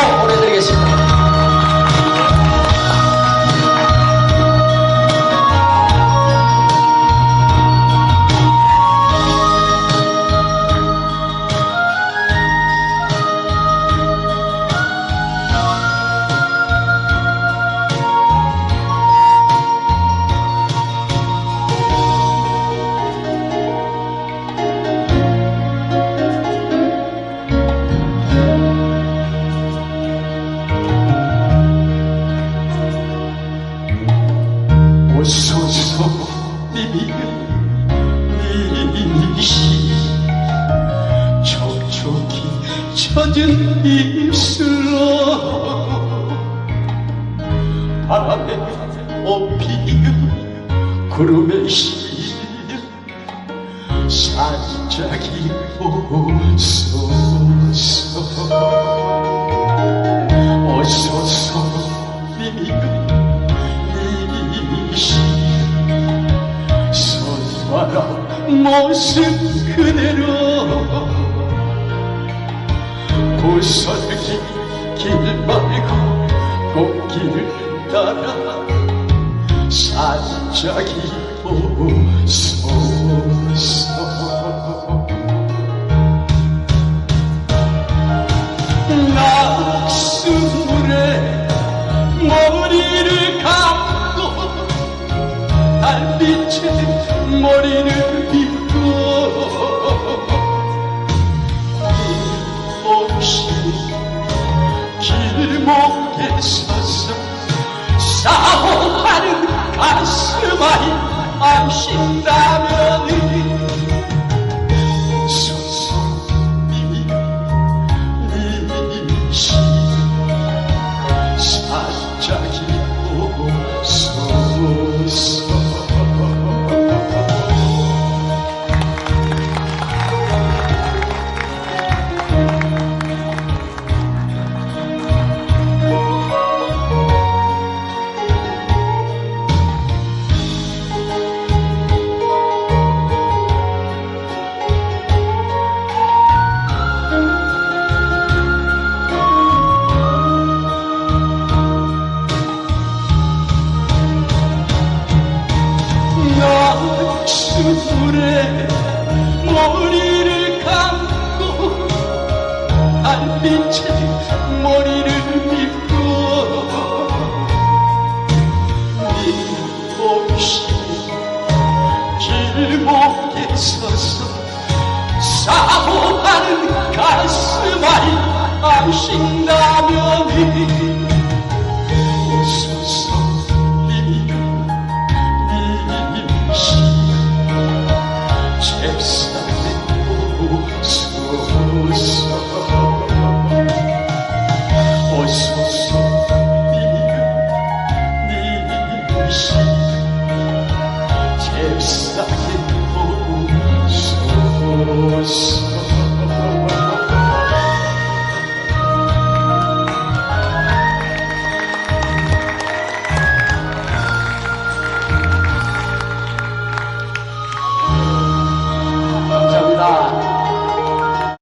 amor por. 젖은 입술로. 바람에 옷피어 구름에 실려 살짝이 오소서. 님이여 이시 손바람 모습 그대로 구설기 길 말고 꽃길을 따라 살짝이 오소서. 낙수물에 머리를 감고 달빛에 머리를 목에 서서 사호하는 가슴아이 암신다면 길목에 서서 사호하는 가슴 아이 아신다면